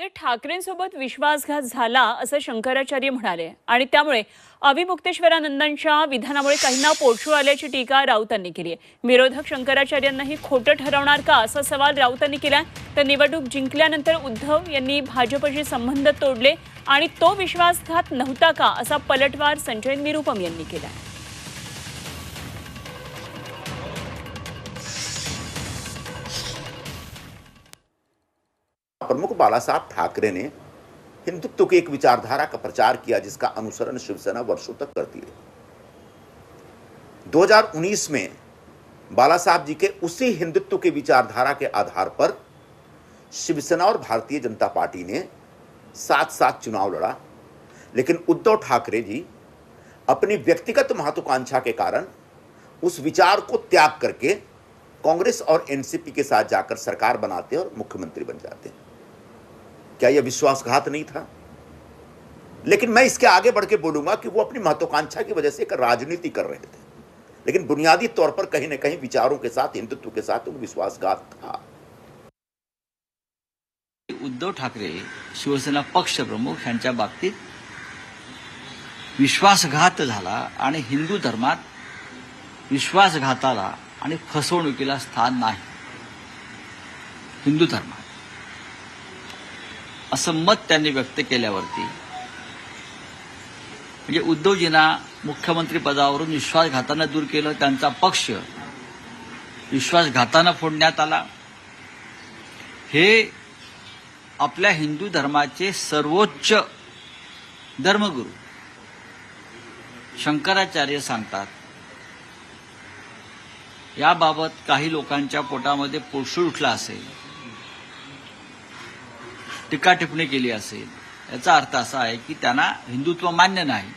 ते ठाकरेंसोबत विश्वासघात झाला असं शंकराचार्य म्हणाले. आणि त्यामुळे अविमुक्तेश्वरानंदांच्या विधानामुळे काहींना पोटशू आल्याची टीका राऊतांनी केली आहे. विरोधक शंकराचार्यांनाही खोटं ठरवणार का असा सवाल राऊतांनी केला तर निवडणूक जिंकल्यानंतर उद्धव यांनी भाजपशी संबंध तोडले आणि तो विश्वासघात नव्हता का असा पलटवार संजय निरुपम यांनी केला प्रमुख बाला साहब ठाकरे ने हिंदुत्व की एक विचारधारा का प्रचार किया, जिसका अनुसरण शिवसेना वर्षों तक करती रही। 2019 में बाला साहब जी के उसी हिंदुत्व की विचारधारा के आधार पर शिवसेना और भारतीय जनता पार्टी ने साथ साथ चुनाव लड़ा। लेकिन उद्धव ठाकरे जी अपनी व्यक्तिगत महत्वाकांक्षा के कारण उस विचार को त्याग करके कांग्रेस और एनसीपी के साथ जाकर सरकार बनाते हैं और मुख्यमंत्री बन जाते। हैं क्या यह विश्वासघात नहीं था? लेकिन मैं इसके आगे बढ़ के बोलूँगा कि वो अपनी महत्वाकांक्षा की वजह से एक राजनीति कर रहे थे। लेकिन बुनियादी तौर पर कहीं ना कहीं विचारों के साथ, हिंदुत्व के साथ वो विश्वासघात था। उद्धव ठाकरे, शिवसेना पक्षप्रमुख यांच्या बाबतीत विश्वासघात झाला आणि हिंदू धर्मात विश्वासघाताला आणि फसवणुकीला स्थान नाही. हिंदू धर्मात. असं मत त्यांनी व्यक्त केल्यावरती. म्हणजे उद्धवजींना मुख्यमंत्री पदावरून विश्वासघातानं दूर केलं त्यांचा पक्ष विश्वासघातानं फोडण्यात आला. हे आपल्या हिंदू धर्माचे सर्वोच्च धर्मगुरू शंकराचार्य सांगतात याबाबत काही लोकांच्या पोटामध्ये पोळशूळ उठला असेल. टीका टिप्पणी केली असेल. याचा अर्थ असा आहे की त्यांना हिंदुत्व मान्य नाही.